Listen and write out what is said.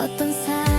어떤 사람